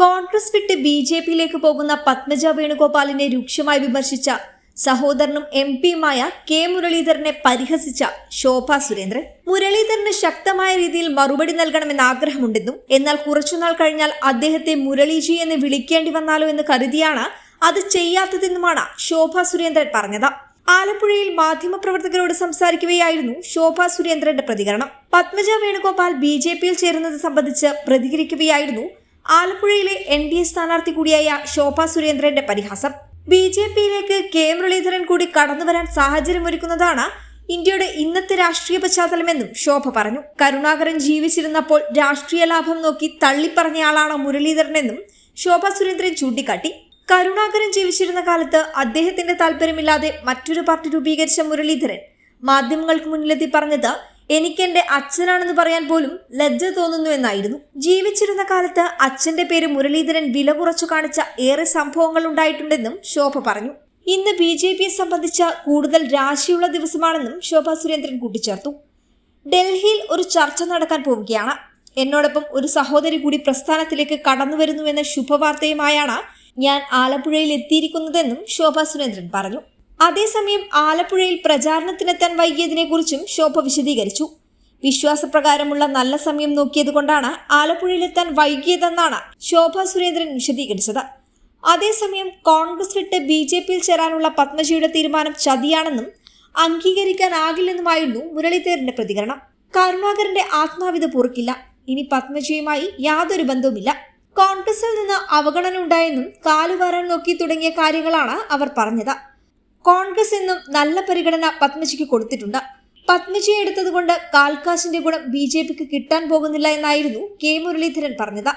കോൺഗ്രസ് വിട്ട് B J പിയിലേക്ക് പോകുന്ന പത്മജ വേണുഗോപാലിനെ രൂക്ഷമായി വിമർശിച്ച സഹോദരനും എം പിയുമായ കെ മുരളീധരനെ പരിഹസിച്ച ശോഭ സുരേന്ദ്രൻ. മുരളീധരന് ശക്തമായ രീതിയിൽ മറുപടി നൽകണമെന്ന് ആഗ്രഹമുണ്ടെന്നും എന്നാൽ കുറച്ചുനാൾ കഴിഞ്ഞാൽ അദ്ദേഹത്തെ മുരളീജി എന്ന് വിളിക്കേണ്ടി വന്നാലോ എന്ന് കരുതിയാണ് അത് ചെയ്യാത്തതെന്നുമാണ് ശോഭ സുരേന്ദ്രൻ പറഞ്ഞത്. ആലപ്പുഴയിൽ മാധ്യമപ്രവർത്തകരോട് സംസാരിക്കുകയായിരുന്നു ശോഭ സുരേന്ദ്രന്റെ പ്രതികരണം. പത്മജ വേണുഗോപാൽ ബി ജെ പിയിൽ ചേരുന്നത് സംബന്ധിച്ച് പ്രതികരിക്കുകയായിരുന്നു ആലപ്പുഴയിലെ എൻ ഡി എ സ്ഥാനാർത്ഥി കൂടിയായ ശോഭ സുരേന്ദ്രന്റെ പരിഹാസം. ബി ജെ പിയിലേക്ക് കെ മുരളീധരൻ കൂടി കടന്നുവരാൻ സാഹചര്യമൊരുക്കുന്നതാണ് ഇന്ത്യയുടെ ഇന്നത്തെ രാഷ്ട്രീയ പശ്ചാത്തലമെന്നും ശോഭ പറഞ്ഞു. കരുണാകരൻ ജീവിച്ചിരുന്നപ്പോൾ രാഷ്ട്രീയ ലാഭം നോക്കി തള്ളിപ്പറഞ്ഞയാളാണ് മുരളീധരനെന്നും ശോഭ സുരേന്ദ്രൻ ചൂണ്ടിക്കാട്ടി. കരുണാകരൻ ജീവിച്ചിരുന്ന കാലത്ത് അദ്ദേഹത്തിന്റെ താല്പര്യമില്ലാതെ മറ്റൊരു പാർട്ടി രൂപീകരിച്ച മുരളീധരൻ മാധ്യമങ്ങൾക്ക് മുന്നിലെത്തി പറഞ്ഞത് എനിക്കെന്റെ അച്ഛനാണെന്ന് പറയാൻ പോലും ലജ്ജ തോന്നുന്നു എന്നായിരുന്നു. ജീവിച്ചിരുന്ന കാലത്ത് അച്ഛന്റെ പേര് മുരളീധരൻ വില കുറച്ചു കാണിച്ച ഏറെ സംഭവങ്ങൾ ഉണ്ടായിട്ടുണ്ടെന്നും ശോഭ പറഞ്ഞു. ഇന്ന് ബി ജെ പിയെ സംബന്ധിച്ച കൂടുതൽ രാശിയുള്ള ദിവസമാണെന്നും ശോഭ സുരേന്ദ്രൻ കൂട്ടിച്ചേർത്തു. ഡൽഹിയിൽ ഒരു ചർച്ച നടക്കാൻ പോവുകയാണ്. എന്നോടൊപ്പം ഒരു സഹോദരി കൂടി പ്രസ്ഥാനത്തിലേക്ക് കടന്നു വരുന്നുവെന്ന ശുഭവാർത്തയുമായാണ് ഞാൻ ആലപ്പുഴയിൽ എത്തിയിരിക്കുന്നതെന്നും ശോഭ സുരേന്ദ്രൻ പറഞ്ഞു. അതേസമയം ആലപ്പുഴയിൽ പ്രചാരണത്തിനെത്താൻ വൈകിയതിനെക്കുറിച്ചും ശോഭ വിശദീകരിച്ചു. വിശ്വാസപ്രകാരമുള്ള നല്ല സമയം നോക്കിയതുകൊണ്ടാണ് ആലപ്പുഴയിലെത്താൻ വൈകിയതെന്നാണ് ശോഭ സുരേന്ദ്രൻ വിശദീകരിച്ചത്. അതേസമയം കോൺഗ്രസ് വിട്ട് ബി ജെ പിയിൽ ചേരാനുള്ള പത്മജിയുടെ തീരുമാനം ചതിയാണെന്നും അംഗീകരിക്കാനാകില്ലെന്നുമായിരുന്നു മുരളീധരന്റെ പ്രതികരണം. കരുണാകരന്റെ ആത്മാവിധ പൊറുക്കില്ല. ഇനി പത്മജിയുമായി യാതൊരു ബന്ധവുമില്ല. കോൺഗ്രസിൽ നിന്ന് അവഗണന ഉണ്ടായെന്നും കാലുവാരാൻ നോക്കി തുടങ്ങിയ കാര്യങ്ങളാണ് അവർ പറഞ്ഞത്. കോൺഗ്രസ് എന്നും നല്ല പരിഗണന പത്മജിക്ക് കൊടുത്തിട്ടുണ്ട്. പത്മജിയെ എടുത്തതുകൊണ്ട് കാൽക്കാശിന്റെ ഗുണം ബി ജെ പിക്ക് കിട്ടാൻ പോകുന്നില്ല എന്നായിരുന്നു കെ മുരളീധരൻ പറഞ്ഞത്.